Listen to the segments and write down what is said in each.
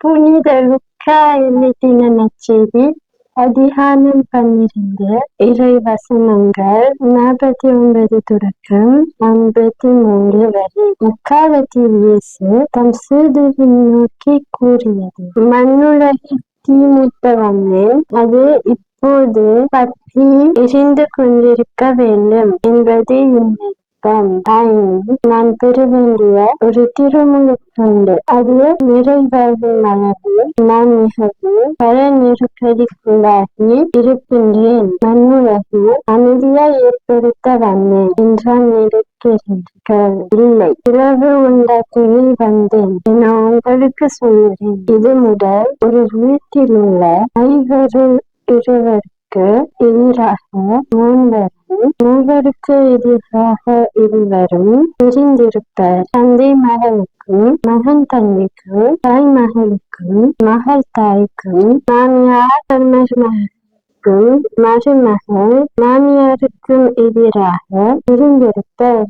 புனித லுக்கா எழுதின நற்செய்தி அதிகாரம் பன்னிரண்டு இறை வசனங்கள் நாற்பத்தி ஒன்பது தொடக்கம் ஐம்பத்தி மூன்று வரை. முக்காலத்தில் இயேசு தம் சீதுவின் நோக்கி கூறியது மண்ணுலகில் தீமுட்ட வந்தேன் அது இப்போது பற்றி எரிந்து கொண்டிருக்க வேண்டும் என்பது இல்லை வணக்கம் நான் பெற வேண்டிய ஒரு திருமுழுக்குண்டு அது நிறைவாகும் அளவு நான் மிகவும் பல நெருக்கடிக்குள்ளாகி இருக்கின்றேன். மண்ணுலகு அமைதியை ஏற்படுத்த வந்தேன் என்றான் நினைக்கிறீர்கள் இல்லை இரவு உண்டாக்கியில் வந்தேன் என உங்களுக்கு சொல்கிறேன் இது முதல் ஒரு வீட்டில் உள்ள ஐவரில் இருவருக்கு எதிராக மூவருக்கு எதிராக இருவரும் பிரிந்திருப்பர். தந்தை மகனுக்கும் மகன் தந்தைக்கும் தாய் மகனுக்கும் மகள் தாய்க்கும் மாமியார் மருமகனுக்கும் மருமகள் மாமியாருக்கும் எதிராக இருந்திருப்பர்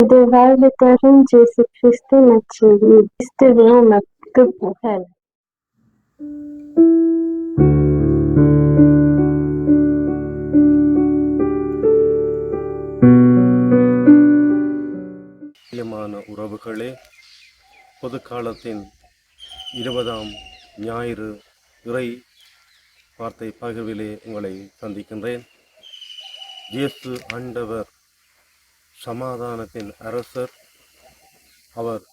இது வாழ்வு தரும் ஜேசு கிறிஸ்து நற்செய்தி கிறிஸ்துவே உமக்கு புகழ். பிரியமான உறவுகளே பொதுக்காலத்தின் இருபதாம் ஞாயிறு இறை வார்த்தை பகிர்விலே உங்களை சந்திக்கின்றேன். இயேசு ஆண்டவர் சமாதானத்தின் அரசர். அவர்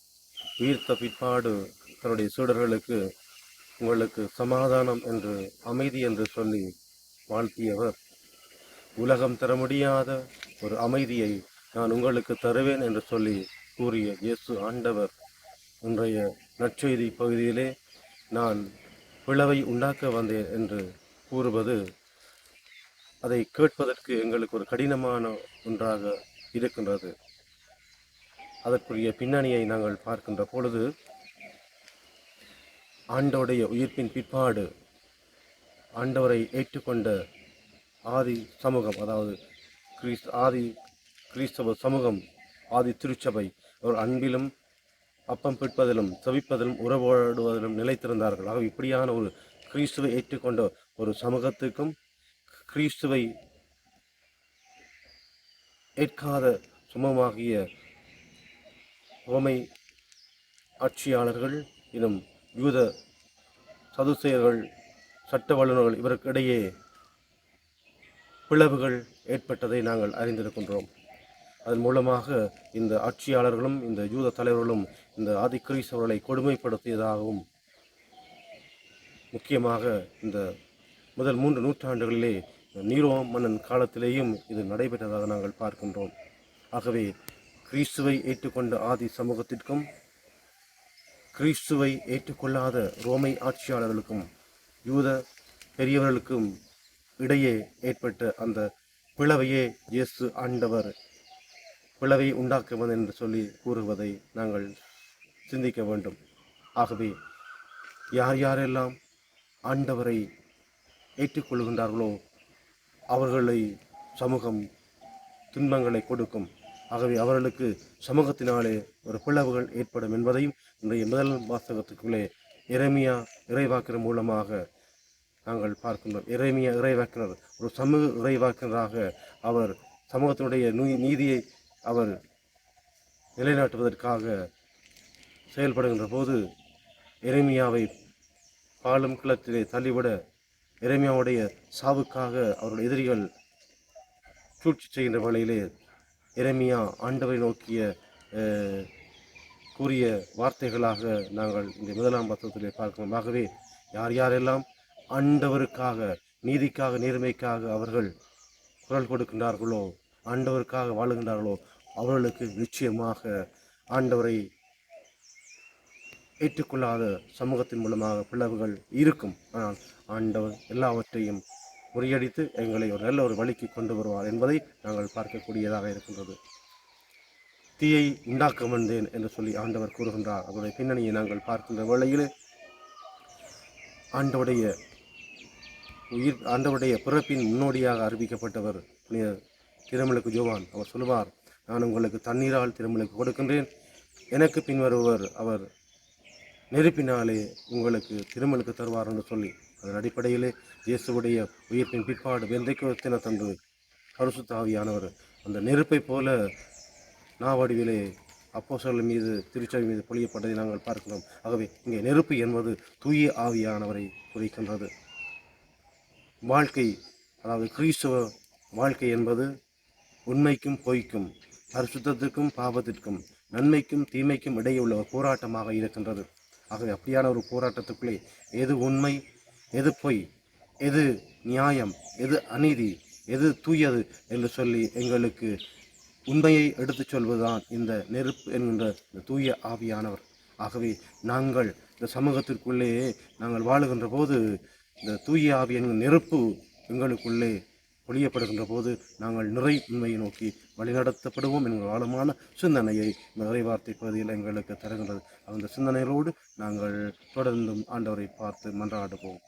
உயிர்த்த பிற்பாடு தன்னுடைய சீடர்களுக்கு உங்களுக்கு சமாதானம் என்று அமைதி என்று சொல்லி வாழ்த்தியவர். உலகம் தர முடியாத ஒரு அமைதியை நான் உங்களுக்கு தருவேன் என்று சொல்லி கூறிய இயேசு ஆண்டவர் இன்றைய நற்செய்தி பகுதியிலே நான் பிளவை உண்டாக்க வந்தேன் என்று கூறுவது அதை கேட்பதற்கு எங்களுக்கு ஒரு கடினமான ஒன்றாக இருக்கின்றது. அதற்குரிய பின்னணியை நாங்கள் பார்க்கின்ற பொழுது ஆண்டவருடைய உயிர்ப்பின் பிற்பாடு ஆண்டவரை ஏற்றுக்கொண்ட ஆதி சமூகம் அதாவது கிறிஸ் ஆதி கிறிஸ்தவ சமூகம் ஆதி திருச்சபை ஒரு அன்பிலும் அப்பம் பிற்பதிலும் தவிப்பதிலும் உறவாடுவதிலும் நிலைத்திருந்தார்கள். ஆக இப்படியான ஒரு கிறிஸ்துவை ஏற்றுக்கொண்ட ஒரு சமூகத்துக்கும் கிறிஸ்துவை ஏற்காத சுமமாகிய ரோமை ஆட்சியாளர்கள் இன்னும் யூத சதுசேயர்கள் சட்ட வல்லுநர்கள் இவருக்கிடையே பிளவுகள் ஏற்பட்டதை நாங்கள் அறிந்திருக்கின்றோம். அதன் மூலமாக இந்த ஆட்சியாளர்களும் இந்த யூத தலைவர்களும் இந்த ஆதிக்கிரீஸ்வரர்களை கொடுமைப்படுத்தியதாகவும் முக்கியமாக இந்த முதல் மூன்று நூற்றாண்டுகளிலே நீரோ மன்னன் காலத்திலேயும் இது நடைபெற்றதாக நாங்கள் பார்க்கின்றோம். ஆகவே கிறிஸ்துவை ஏற்றுக்கொண்ட ஆதி சமூகத்திற்கும் கிறிஸ்துவை ஏற்றுக்கொள்ளாத ரோமை ஆட்சியாளர்களுக்கும் யூத பெரியவர்களுக்கும் இடையே ஏற்பட்ட அந்த பிளவையே இயேசு ஆண்டவர் விளைவை உண்டாக்குவது என்று சொல்லி கூறுவதை நாங்கள் சிந்திக்க வேண்டும். ஆகவே யார் யாரெல்லாம் ஆண்டவரை ஏற்றுக்கொள்கின்றார்களோ அவர்களை சமூகம் துன்பங்களை கொடுக்கும். ஆகவே அவர்களுக்கு சமூகத்தினாலே ஒரு பிளவுகள் ஏற்படும் என்பதையும் இன்றைய முதல் வாசகத்துக்குள்ளே இறைமையா இறைவாக்கிற மூலமாக நாங்கள் பார்க்கின்றோம். இறைமையா இறைவாக்கினர் ஒரு சமூக இறைவாக்கினராக அவர் சமூகத்தினுடைய நீதியை அவர் நிலைநாட்டுவதற்காக செயல்படுகின்ற போது எரேமியாவை பாலும் கிளத்திலே தள்ளிவிட எரேமியாவுடைய சாவுக்காக அவருடைய எதிரிகள் சூழ்ச்சி செய்கின்ற வேளையிலே எரேமியா ஆண்டவரை நோக்கிய கூறிய வார்த்தைகளாக நாங்கள் இந்த முதலாம் பத்திரத்திலே பார்க்கிறோம். ஆகவே யார் யாரெல்லாம் ஆண்டவருக்காக நீதிக்காக நேர்மைக்காக அவர்கள் குரல் கொடுக்கின்றார்களோ ஆண்டவருக்காக வாழுகின்றார்களோ அவர்களுக்கு நிச்சயமாக ஆண்டவரை ஏற்றுக்கொள்ளாத சமூகத்தின் மூலமாக பிளவுகள் இருக்கும். ஆனால் ஆண்டவர் எல்லாவற்றையும் முறியடித்து எங்களை ஒரு நல்ல ஒரு வழிக்கு கொண்டு வருவார் என்பதை நாங்கள் பார்க்கக்கூடியதாக இருக்கின்றது. தீயை உண்டாக்க வந்தேன் என்று சொல்லி ஆண்டவர் கூறுகின்றார். அதனுடைய பின்னணியை நாங்கள் பார்க்கின்ற வேளையிலே ஆண்டவுடைய உயிர் ஆண்டவுடைய பிறப்பின் முன்னோடியாக அறிவிக்கப்பட்டவர் புனித திருமலுக்கு ஜோவான். அவர் சொல்லுவார் நான் உங்களுக்கு தண்ணீரால் திருமலுக்கு கொடுக்கின்றேன். எனக்கு பின்வருவர் அவர் நெருப்பினாலே உங்களுக்கு திருமலுக்கு தருவார் என்று சொல்லி அதன் அடிப்படையிலே இயேசுடைய உயிர்ப்பின் பிற்பாடு வெந்தைக்கு தந்து பரிசுத்தாவியானவர் அந்த நெருப்பை போல நாவடிவிலே அப்போஸ்தலர் மீது திருச்சபை மீது பொழியப்பட்டதை நாங்கள் பார்க்கிறோம். ஆகவே இங்கே நெருப்பு என்பது தூய ஆவியானவரை குறிக்கின்றது. வாழ்க்கை அதாவது கிறிஸ்துவ வாழ்க்கை என்பது உண்மைக்கும் பொய்க்கும் பரிசுத்தத்திற்கும் பாவத்திற்கும் நன்மைக்கும் தீமைக்கும் இடையே உள்ள ஒரு போராட்டமாக இருக்கின்றது. ஆகவே அப்படியான ஒரு போராட்டத்துக்குள்ளே எது உண்மை எது பொய் எது நியாயம் எது அநீதி எது தூயது என்று சொல்லி எங்களுக்கு உண்மையை எடுத்துச் சொல்வதுதான் இந்த நெருப்பு என்கின்ற இந்த தூய ஆவியானவர். ஆகவே நாங்கள் இந்த சமூகத்திற்குள்ளே நாங்கள் வாழுகின்ற போது இந்த தூய ஆவி என்கிற நெருப்பு எங்களுக்குள்ளே பொழியப்படுகின்ற போது நாங்கள் நிறை உண்மையை நோக்கி வழிநடத்தப்படுவோம் என்கிற ஆழமான சிந்தனையை இந்த நிறைவார்த்தை பகுதியில் எங்களுக்கு தருகின்றது. அந்த சிந்தனைகளோடு நாங்கள் தொடர்ந்தும் ஆண்டவரை பார்த்து மன்றாடுவோம்.